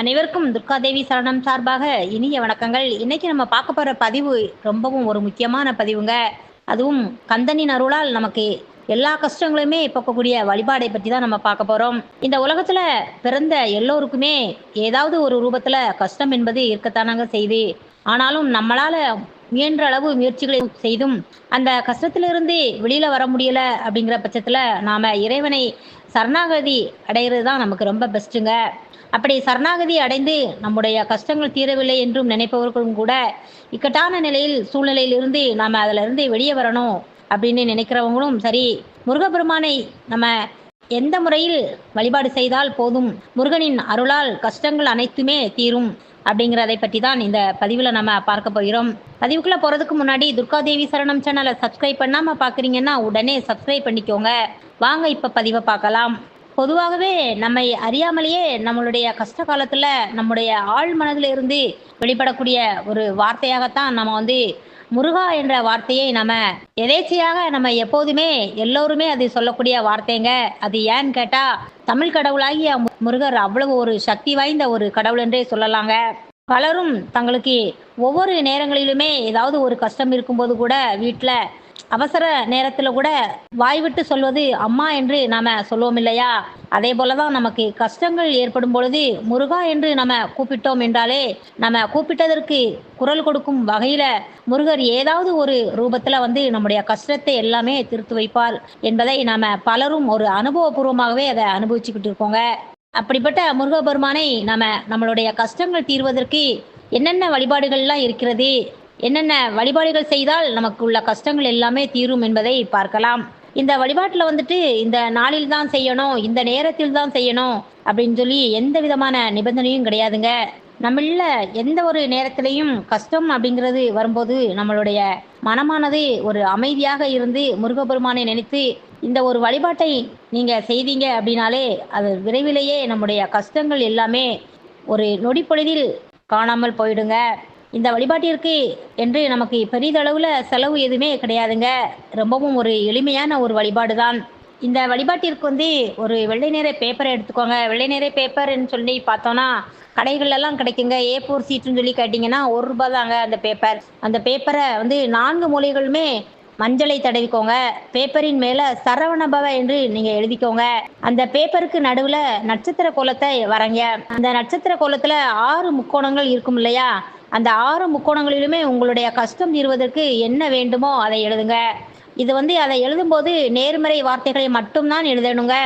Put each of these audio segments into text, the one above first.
அனைவருக்கும் துர்காதேவி சரணம் சார்பாக இனிய வணக்கங்கள். இன்னைக்கு நம்ம பார்க்க போற பதிவு ரொம்பவும் ஒரு முக்கியமான பதிவுங்க. அதுவும் கந்தனின் அருளால் நமக்கு எல்லா கஷ்டங்களுமே போக்கக்கூடிய வழிபாடை பற்றி தான் நம்ம பார்க்க போறோம். இந்த உலகத்துல பிறந்த எல்லோருக்குமே ஏதாவது ஒரு ரூபத்துல கஷ்டம் என்பது இருக்கத்தானாங்க செய்து ஆனாலும் நம்மளால முயன்ற அளவு முயற்சிகளை செய்தும் அந்த கஷ்டத்திலிருந்து வெளியில வர முடியல அப்படிங்கிற பட்சத்துல நாம இறைவனை சரணாகதி அடைகிறது தான் நமக்கு ரொம்ப பெஸ்ட்டுங்க அப்படி சரணாகதி அடைந்து நம்முடைய கஷ்டங்கள் தீரவில்லை என்றும் நினைப்பவர்களும் கூட இக்கட்டான நிலையில் சூழ்நிலையிலிருந்து நாம் அதிலிருந்து வெளியே வரணும் அப்படின்னு நினைக்கிறவங்களும் சரி முருகப்பெருமானை நம்ம எந்த முறையில் வழிபாடு செய்தால் போதும்? முருகனின் அருளால் கஷ்டங்கள் அனைத்துமே தீரும் அப்படிங்கிறதை பற்றி தான் இந்த பதிவில் நம்ம பார்க்க போகிறோம். பதிவுக்குள்ளே போகிறதுக்கு முன்னாடி துர்காதேவி சரணம் சேனலை சப்ஸ்கிரைப் பண்ணாமல் பார்க்குறீங்கன்னா உடனே சப்ஸ்கிரைப் பண்ணிக்கோங்க. வாங்க இப்போ பதிவை பார்க்கலாம். பொதுவாகவே நம்மை அறியாமலேயே நம்மளுடைய கஷ்ட காலத்தில் நம்முடைய ஆள் மனதில் இருந்து வெளிப்படக்கூடிய ஒரு வார்த்தையாகத்தான் நம்ம வந்து முருகா என்ற வார்த்தையை நம்ம எதேச்சையாக நம்ம எப்போதுமே எல்லோருமே அது சொல்லக்கூடிய வார்த்தைங்க. அது ஏன்னு கேட்டால் தமிழ் கடவுளாகிய முருகர் அவ்வளவு ஒரு சக்தி வாய்ந்த ஒரு கடவுள் என்றே சொல்லலாங்க. பலரும் தங்களுக்கு ஒவ்வொரு நேரங்களிலுமே ஏதாவது ஒரு கஷ்டம் இருக்கும்போது கூட வீட்டில் அவசர நேரத்தில் கூட வாய் விட்டு சொல்வது அம்மா என்று நாம சொல்லுவோம் இல்லையா? அதே போலதான் நமக்கு கஷ்டங்கள் ஏற்படும் பொழுது முருகா என்று நம்ம கூப்பிட்டோம் என்றாலே நம்ம கூப்பிட்டதற்கு குரல் கொடுக்கும் வகையில முருகர் ஏதாவது ஒரு ரூபத்துல வந்து நம்முடைய கஷ்டத்தை எல்லாமே திருத்து வைப்பார் என்பதை நாம பலரும் ஒரு அனுபவபூர்வமாகவே அதை அனுபவிச்சுக்கிட்டு இருக்கோங்க. அப்படிப்பட்ட முருகபெருமானை நம்ம நம்மளுடைய கஷ்டங்கள் தீர்வதற்கு என்னென்ன வழிபாடுகள்லாம் இருக்கிறது? என்னென்ன வழிபாடுகள் செய்தால் நமக்கு உள்ள கஷ்டங்கள் எல்லாமே தீரும் என்பதை பார்க்கலாம். இந்த வழிபாட்டில் வந்துட்டு இந்த நாளில் தான் செய்யணும் இந்த நேரத்தில் தான் செய்யணும் அப்படின்னு சொல்லி எந்த விதமான நிபந்தனையும் கிடையாதுங்க. நம்மள எந்த ஒரு நேரத்திலையும் கஷ்டம் அப்படிங்கிறது வரும்போது நம்மளுடைய மனமானது ஒரு அமைதியாக இருந்து முருகபெருமானை நினைத்து இந்த ஒரு வழிபாட்டை நீங்கள் செய்தீங்க அப்படின்னாலே அது விரைவிலேயே நம்முடைய கஷ்டங்கள் எல்லாமே ஒரு நொடி பொழுதில் காணாமல் போயிடுங்க. இந்த வழிபாட்டிற்கு என்று நமக்கு பெரிதளவில் செலவு எதுவுமே கிடையாதுங்க. ரொம்பவும் ஒரு எளிமையான ஒரு வழிபாடு தான் இந்த வழிபாட்டிற்கு வந்து ஒரு வெள்ளை நிற பேப்பரை எடுத்துக்கோங்க. வெள்ளை நிற பேப்பர்னு சொல்லி பார்த்தோன்னா கடைகளெல்லாம் கிடைக்குங்க. ஏ ஃபோர் சீட்டுன்னு சொல்லி கேட்டிங்கன்னா ஒரு ரூபா தாங்க அந்த பேப்பர் அந்த பேப்பரை வந்து நான்கு மூலைகளுமே மஞ்சளை தடவிக்கோங்க. பேப்பரின் மேலே சரவணபவ என்று நீங்கள் எழுதிக்கோங்க. அந்த பேப்பருக்கு நடுவில் நட்சத்திர கோலத்தை வரங்க. அந்த நட்சத்திர கோலத்தில் ஆறு முக்கோணங்கள் இருக்கும் இல்லையா? அந்த ஆறு முக்கோணங்களிலுமே உங்களுடைய கஷ்டம் தீர்வதற்கு என்ன வேண்டுமோ அதை எழுதுங்க. இது வந்து அதை எழுதும்போது நேர்மறை வார்த்தைகளை மட்டும்தான் எழுதணுங்க.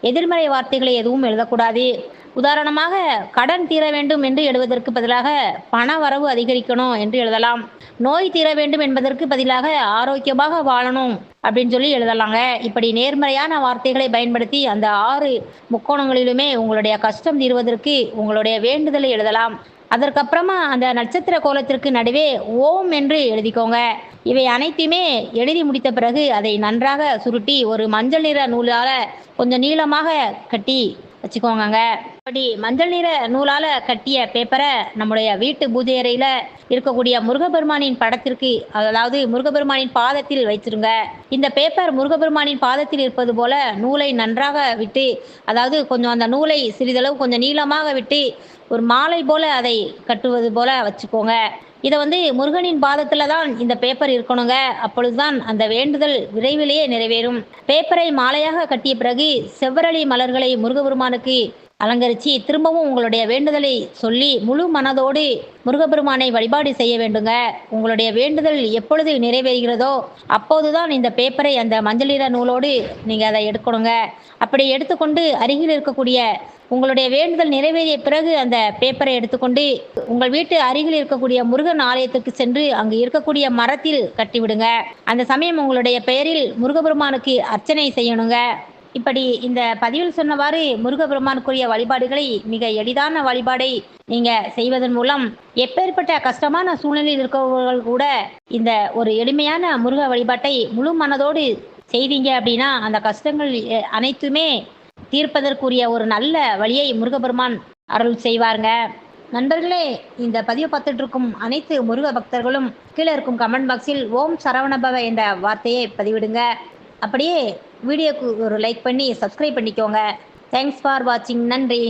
எதிர்மறை வார்த்தைகளை எதுவும் எழுதக்கூடாது. உதாரணமாக கடன் தீர வேண்டும் என்று எழுவதற்கு பதிலாக பண வரவு அதிகரிக்கணும் என்று எழுதலாம். நோய் தீர வேண்டும் என்பதற்கு பதிலாக ஆரோக்கியமாக வாழணும் அப்படின்னு சொல்லி எழுதலாங்க. இப்படி நேர்மறையான வார்த்தைகளை பயன்படுத்தி அந்த ஆறு முக்கோணங்களிலுமே உங்களுடைய கஷ்டம் தீர்வதற்கு உங்களுடைய வேண்டுதலை எழுதலாம். அதற்கப்புறமா அந்த நட்சத்திர கோலத்திற்கு நடுவே ஓம் என்று எழுதிக்கோங்க. இவை அனைத்தையுமே எழுதி முடித்த பிறகு அதை நன்றாக சுருட்டி ஒரு மஞ்சள் நிற நூலால் கொஞ்சம் நீளமாக கட்டி வச்சுக்கோங்க அப்படி மஞ்சள் நிற நூலால கட்டிய பேப்பரை நம்முடைய வீட்டு பூஜை அறையில இருக்கக்கூடிய முருகபெருமானின் படத்திற்கு அதாவது முருகபெருமானின் பாதத்தில் வைச்சிருங்க இந்த பேப்பர் முருகபெருமானின் பாதத்தில் இருப்பது போல நூலை நன்றாக விட்டு அதாவது கொஞ்சம் அந்த நூலை சிறிதளவு கொஞ்சம் நீளமாக விட்டு ஒரு மாலை போல அதை கட்டுவது போல வச்சுக்கோங்க. இதை வந்து முருகனின் பாதத்தில் தான் இந்த பேப்பர் இருக்கணுங்க. அப்பொழுதுதான் அந்த வேண்டுதல் விரைவிலேயே நிறைவேறும். பேப்பரை மாலையாக கட்டிய பிறகு செவ்வரளி மலர்களை முருகபெருமானுக்கு அலங்கரித்து திரும்பவும் உங்களுடைய வேண்டுதலை சொல்லி முழு மனதோடு முருகப்பெருமானை வழிபாடு செய்ய வேண்டுங்க. உங்களுடைய வேண்டுதல் எப்பொழுது நிறைவேறுகிறதோ அப்போதுதான் இந்த பேப்பரை அந்த மஞ்சள் நூலோடு நீங்கள் அதை எடுக்கணுங்க. அப்படி எடுத்துக்கொண்டு அருகில் இருக்கக்கூடிய உங்களுடைய வேண்டுதல் நிறைவேறிய பிறகு அந்த பேப்பரை எடுத்துக்கொண்டு உங்கள் வீட்டு அருகில் இருக்கக்கூடிய முருகன் ஆலயத்துக்கு சென்று அங்கு இருக்கக்கூடிய மரத்தில் கட்டிவிடுங்க. அந்த சமயம் உங்களுடைய பெயரில் முருகபெருமானுக்கு அர்ச்சனை செய்யணுங்க. இப்படி இந்த பதிவில் சொன்னவாறு முருகபெருமானுக்குரிய வழிபாடுகளை மிக எளிதான வழிபாடை நீங்க செய்வதன் மூலம் எப்பேற்பட்ட கஷ்டமான சூழ்நிலையில் இருக்கவர்கள் கூட இந்த ஒரு எளிமையான முருக வழிபாட்டை முழு மனதோடு செய்தீங்க அப்படின்னா அந்த கஷ்டங்கள் அனைத்துமே தீர்ப்பதற்குரிய ஒரு நல்ல வழியை முருகபெருமான் அருள் செய்வாருங்க. நண்பர்களே இந்த பதிவு பார்த்துட்டு இருக்கும் அனைத்து முருக பக்தர்களும் கீழே இருக்கும் கமெண்ட் பாக்ஸில் ஓம் சரவணபவ என்ற வார்த்தையை பதிவிடுங்க. அப்படியே வீடியோக்கு ஒரு லைக் பண்ணி சப்ஸ்கிரைப் பண்ணிக்கோங்க. தேங்க்ஸ் ஃபார் வாட்சிங் நன்றி.